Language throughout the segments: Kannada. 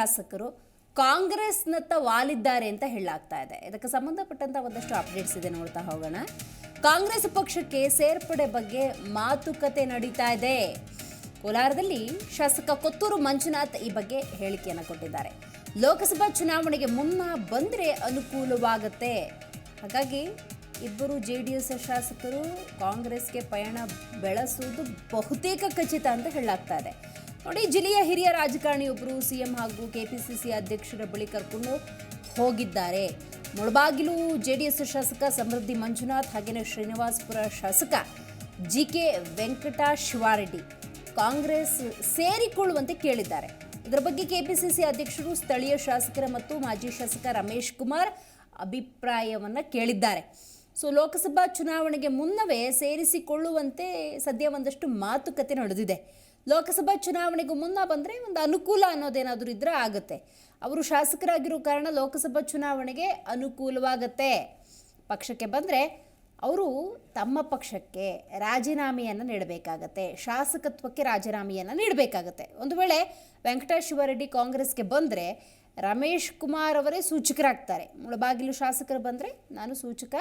ಶಾಸಕರು ಕಾಂಗ್ರೆಸ್ನತ್ತ ವಾಲಿದ್ದಾರೆ ಅಂತ ಹೇಳಲಾಗ್ತಾ ಇದೆ. ಇದಕ್ಕೆ ಸಂಬಂಧಪಟ್ಟಂತ ಒಂದಷ್ಟು ಅಪ್ಡೇಟ್ಸ್ ಇದೆ ನೋಡ್ತಾ ಹೋಗೋಣ. ಕಾಂಗ್ರೆಸ್ ಪಕ್ಷಕ್ಕೆ ಸೇರ್ಪಡೆ ಬಗ್ಗೆ ಮಾತುಕತೆ ನಡೀತಾ ಇದೆ. ಕೋಲಾರದಲ್ಲಿ ಶಾಸಕ ಕೊತ್ತೂರು ಮಂಜುನಾಥ್ ಈ ಬಗ್ಗೆ ಹೇಳಿಕೆಯನ್ನು ಕೊಟ್ಟಿದ್ದಾರೆ. ಲೋಕಸಭಾ ಚುನಾವಣೆಗೆ ಮುನ್ನ ಬಂದರೆ ಅನುಕೂಲವಾಗತ್ತೆ. ಹಾಗಾಗಿ ಇಬ್ಬರು ಜೆ ಡಿ ಎಸ್ ಶಾಸಕರು ಕಾಂಗ್ರೆಸ್ಗೆ ಪಯಣ ಬೆಳೆಸುವುದು ಬಹುತೇಕ ಖಚಿತ ಅಂತ ಹೇಳಲಾಗ್ತಾ ಇದೆ. ನೋಡಿ, ಜಿಲ್ಲೆಯ ಹಿರಿಯ ರಾಜಕಾರಣಿಯೊಬ್ಬರು ಸಿಎಂ ಹಾಗೂ ಕೆಪಿಸಿಸಿ ಅಧ್ಯಕ್ಷರ ಬಳಿ ಕರ್ಕೊಂಡು ಹೋಗಿದ್ದಾರೆ. ಮುಳಬಾಗಿಲು ಜೆಡಿಎಸ್ ಶಾಸಕ ಸಮೃದ್ಧಿ ಮಂಜುನಾಥ್ ಹಾಗೆಯೇ ಶ್ರೀನಿವಾಸ್ಪುರ ಶಾಸಕ ಜಿ ಕೆ ವೆಂಕಟ ಶಿವಾರೆಡ್ಡಿ ಕಾಂಗ್ರೆಸ್ ಸೇರಿಕೊಳ್ಳುವಂತೆ ಕೇಳಿದ್ದಾರೆ. ಇದರ ಬಗ್ಗೆ ಕೆಪಿಸಿಸಿ ಅಧ್ಯಕ್ಷರು, ಸ್ಥಳೀಯ ಶಾಸಕರ ಮತ್ತು ಮಾಜಿ ಶಾಸಕ ರಮೇಶ್ ಕುಮಾರ್ ಅಭಿಪ್ರಾಯವನ್ನು ಕೇಳಿದ್ದಾರೆ. ಸೊ, ಲೋಕಸಭಾ ಚುನಾವಣೆಗೆ ಮುನ್ನವೇ ಸೇರಿಸಿಕೊಳ್ಳುವಂತೆ ಸದ್ಯ ಒಂದಷ್ಟು ಮಾತುಕತೆ ನಡೆದಿದೆ. ಲೋಕಸಭಾ ಚುನಾವಣೆಗೂ ಮುನ್ನ ಬಂದರೆ ಒಂದು ಅನುಕೂಲ ಅನ್ನೋದೇನಾದರೂ ಇದ್ರೆ ಆಗುತ್ತೆ. ಅವರು ಶಾಸಕರಾಗಿರೋ ಕಾರಣ ಲೋಕಸಭಾ ಚುನಾವಣೆಗೆ ಅನುಕೂಲವಾಗತ್ತೆ. ಪಕ್ಷಕ್ಕೆ ಬಂದರೆ ಅವರು ತಮ್ಮ ಪಕ್ಷಕ್ಕೆ ರಾಜೀನಾಮೆಯನ್ನು ನೀಡಬೇಕಾಗತ್ತೆ. ಶಾಸಕತ್ವಕ್ಕೆ ರಾಜೀನಾಮೆಯನ್ನು ನೀಡಬೇಕಾಗತ್ತೆ. ಒಂದು ವೇಳೆ ವೆಂಕಟೇಶ್ ಶಿವರೆಡ್ಡಿ ಕಾಂಗ್ರೆಸ್ಗೆ ಬಂದರೆ ರಮೇಶ್ ಕುಮಾರ್ ಅವರೇ ಸೂಚಕರಾಗ್ತಾರೆ. ಮುಳಬಾಗಿಲು ಶಾಸಕರು ಬಂದರೆ ನಾನು ಸೂಚಕ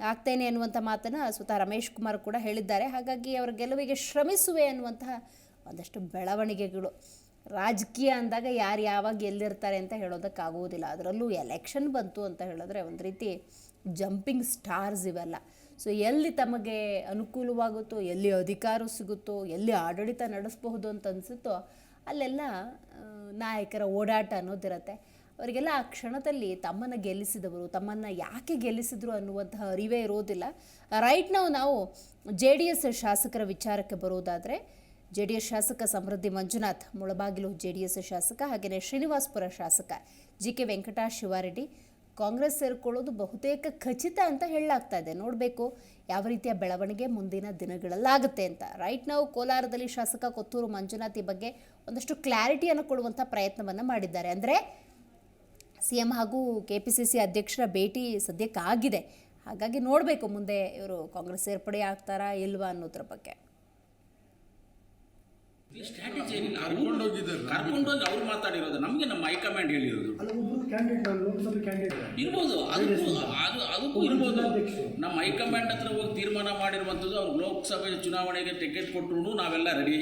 ಆಗ್ತೇನೆ ಅನ್ನುವಂಥ ಮಾತನ್ನು ಸ್ವತಃ ರಮೇಶ್ ಕುಮಾರ್ ಕೂಡ ಹೇಳಿದ್ದಾರೆ. ಹಾಗಾಗಿ ಅವರ ಗೆಲುವಿಗೆ ಶ್ರಮಿಸುವೆ ಅನ್ನುವಂತಹ ಒಂದಷ್ಟು ಬೆಳವಣಿಗೆಗಳು. ರಾಜಕೀಯ ಅಂದಾಗ ಯಾರು ಯಾವಾಗ ಎಲ್ಲಿರ್ತಾರೆ ಅಂತ ಹೇಳೋದಕ್ಕಾಗುವುದಿಲ್ಲ. ಅದರಲ್ಲೂ ಎಲೆಕ್ಷನ್ ಬಂತು ಅಂತ ಹೇಳಿದ್ರೆ ಒಂದು ರೀತಿ ಜಂಪಿಂಗ್ ಸ್ಟಾರ್ಸ್ ಇವೆಲ್ಲ. ಸೊ ಎಲ್ಲಿ ತಮಗೆ ಅನುಕೂಲವಾಗುತ್ತೋ, ಎಲ್ಲಿ ಅಧಿಕಾರ ಸಿಗುತ್ತೋ, ಎಲ್ಲಿ ಆಡಳಿತ ನಡೆಸಬಹುದು ಅಂತ ಅನಿಸುತ್ತೋ, ಅಲ್ಲೆಲ್ಲ ನಾಯಕರ ಓಡಾಟ ಅನ್ನೋದಿರುತ್ತೆ. ಅವರಿಗೆಲ್ಲ ಆ ಕ್ಷಣದಲ್ಲಿ ತಮ್ಮನ್ನು ಗೆಲ್ಲಿಸಿದವರು, ತಮ್ಮನ್ನು ಯಾಕೆ ಗೆಲ್ಲಿಸಿದ್ರು ಅನ್ನುವಂತಹ ಅರಿವೇ ಇರೋದಿಲ್ಲ. ರೈಟ್ ನಾವು ನಾವು ಜೆ ಡಿ ಎಸ್ ಶಾಸಕರ ವಿಚಾರಕ್ಕೆ ಬರೋದಾದರೆ ಜೆ ಡಿ ಎಸ್ ಶಾಸಕ ಸಮೃದ್ಧಿ ಮಂಜುನಾಥ್, ಮುಳಬಾಗಿಲು ಜೆಡಿಎಸ್ ಶಾಸಕ ಹಾಗೆಯೇ ಶ್ರೀನಿವಾಸಪುರ ಶಾಸಕ ಜಿ ಕೆ ವೆಂಕಟಾ ಶಿವಾರೆಡ್ಡಿ, ಕಾಂಗ್ರೆಸ್ ಸೇರಿಕೊಳ್ಳೋದು ಬಹುತೇಕ ಖಚಿತ ಅಂತ ಹೇಳಲಾಗ್ತಾ ಇದೆ. ನೋಡಬೇಕು ಯಾವ ರೀತಿಯ ಬೆಳವಣಿಗೆ ಮುಂದಿನ ದಿನಗಳಲ್ಲಾಗುತ್ತೆ ಅಂತ. ರೈಟ್ ನಾವು ಕೋಲಾರದಲ್ಲಿ ಶಾಸಕ ಕೊತ್ತೂರು ಮಂಜುನಾಥ್ ಬಗ್ಗೆ ಒಂದಷ್ಟು ಕ್ಲಾರಿಟಿಯನ್ನು ಕೊಡುವಂಥ ಪ್ರಯತ್ನವನ್ನು ಮಾಡಿದ್ದಾರೆ. ಅಂದರೆ ಸಿ ಎಂ ಹಾಗೂ ಕೆ ಪಿ ಸಿ ಸಿ ಅಧ್ಯಕ್ಷರ ಭೇಟಿ ಸದ್ಯಕ್ಕಾಗಿದೆ. ಹಾಗಾಗಿ ನೋಡಬೇಕು ಮುಂದೆ ಇವರು ಕಾಂಗ್ರೆಸ್ ಸೇರ್ಪಡೆ ಆಗ್ತಾರಾ ಇಲ್ವಾ ಅನ್ನೋದ್ರ ಬಗ್ಗೆ. ಸ್ಟ್ರಾಟಜಿ ಏನಿಲ್ಲ. ಕರ್ಕೊಂಡೋಗಿದ್ದಾರೆ. ಕರ್ಕೊಂಡೋಗಿ ಅವ್ರು ಮಾತಾಡಿರೋದು. ನಮಗೆ ನಮ್ಮ ಹೈಕಮಾಂಡ್ ಹೇಳಿರೋದು. ಅಲ್ಲ ಒಬ್ಬರು ಕ್ಯಾಂಡಿಡೇಟ್ ಲೋಕಸಭೆ ಕ್ಯಾಂಡಿಡೇಟ್ ಇರ್ಬೋದು. ಅದಕ್ಕೂ ಅದು ಅದಕ್ಕೂ ಇರ್ಬೋದು. ನಮ್ಮ ಹೈಕಮಾಂಡ್ ಹತ್ರ ಹೋಗಿ ತೀರ್ಮಾನ ಮಾಡಿರುವಂಥದ್ದು ಅವ್ರು ಲೋಕಸಭೆ ಚುನಾವಣೆಗೆ ಟಿಕೆಟ್ ಕೊಟ್ಟರು ನಾವೆಲ್ಲ ರೆಡಿ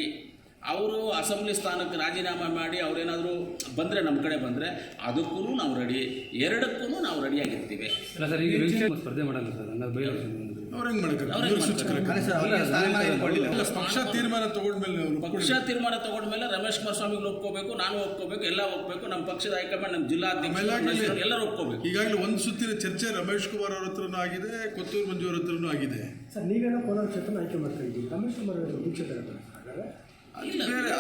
ಅವರು ಅಸೆಂಬ್ಲಿ ಸ್ಥಾನಕ್ಕೆ ರಾಜೀನಾಮೆ ಮಾಡಿ ಅವರೇನಾದರೂ ಬಂದರೆ ನಮ್ಮ ಕಡೆ ಬಂದರೆ ಅದಕ್ಕೂ ನಾವು ರೆಡಿ ಎರಡಕ್ಕೂ ನಾವು ರೆಡಿಯಾಗಿರ್ತೀವಿ ಸ್ಪರ್ಧೆ ಮಾಡಲ್ಲ ಸರ್. ಅವ್ರು ಹೆಂಗ್? ಪಕ್ಷ ತೀರ್ಮಾನ ತಗೊಂಡ್ಮೇಲೆ ಅವರು ಪಕ್ಷ ತೀರ್ಮಾನ ತಗೊಂಡ್ಮೇಲೆ ರಮೇಶ್ ಕುಮಾರ್ ಸ್ವಾಮಿಗಳು ಒಪ್ಕೋಬೇಕು ನಾನು ಒಪ್ಕೋಬೇಕು ಎಲ್ಲ ಒಪ್ಕೋಬೇಕು ನಮ್ಮ ಪಕ್ಷದ ಹೈಕಮಾಂಡ್ ನಮ್ಮ ಜಿಲ್ಲಾಧ್ಯಕ್ಷ ಎಲ್ಲರೂ ಒಪ್ಕೋಬೇಕು. ಈಗಾಗಲೇ ಒಂದು ಸುತ್ತಿನ ಚರ್ಚೆ ರಮೇಶ್ ಕುಮಾರ್ ಅವ್ರ ಹತ್ರನೂ ಆಗಿದೆ ಕೊತ್ತೂರು ಮಂಜು ಅವ್ರ ಹತ್ರನೂ ಆಗಿದೆ. ಸರ್ ನೀವೇನೋ ಕೋಲಾರ ಕ್ಷೇತ್ರ ಆಯ್ಕೆ ಮಾಡ್ತಾ ಇದ್ದೀವಿ ರಮೇಶ್ ಕುಮಾರ್ ಅವರು ದೀಕ್ಷೆ ತಗೋತಾರೆ ಹಾಗಾದ್ರೆ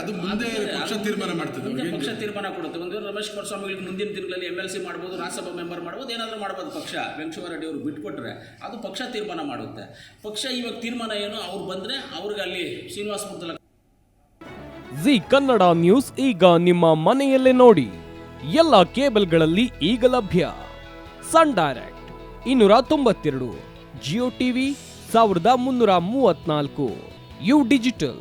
ಅದು ಮುಂದೆ ಪಕ್ಷ ತೀರ್ಮಾನ ಮಾಡ್ತದೆ. ಪಕ್ಷ ತೀರ್ಮಾನ ಕೊಡುತ್ತೆ. ಒಂದು ರಮೇಶ್ ಕುಮಾರ್ ಸ್ವಾಮಿಗಳಿಗೆ ಮುಂದಿನ ತಿಂಗಳಲ್ಲಿ ಎಂ ಎಲ್ ಸಿ ಮಾಡ್ಬೋದು ರಾಜ್ಯಸಭಾ ಮೆಂಬರ್ ಮಾಡ್ಬೋದು ಏನಾದರೂ ಮಾಡ್ಬೋದು ಪಕ್ಷ. ವೆಂಕಟೇಶ್ವರ ರೆಡ್ಡಿ ಅವರು ಬಿಟ್ಕೊಟ್ರೆ ಅದು ಪಕ್ಷ ತೀರ್ಮಾನ ಮಾಡುತ್ತೆ. ಪಕ್ಷ ಇವಾಗ ತೀರ್ಮಾನ ಏನು? ಅವ್ರು ಬಂದರೆ ಅವ್ರಿಗೆ ಅಲ್ಲಿ ಶ್ರೀನಿವಾಸ ಶ್ರೀನಿವಾಸಪುರದಲ್ಲಿ ಜಿ ಕನ್ನಡ ನ್ಯೂಸ್ ಈಗ ನಿಮ್ಮ ಮನೆಯಲ್ಲೇ ನೋಡಿ. ಎಲ್ಲ ಕೇಬಲ್ಗಳಲ್ಲಿ ಈಗ ಲಭ್ಯ. ಸನ್ ಡೈರೆಕ್ಟ್ ಇನ್ನೂರ ತೊಂಬತ್ತೆರಡು ಜಿಯೋ ಟಿವಿ ಸಾವಿರದ ಮುನ್ನೂರ ಮೂವತ್ನಾಲ್ಕು ಯು ಡಿಜಿಟಲ್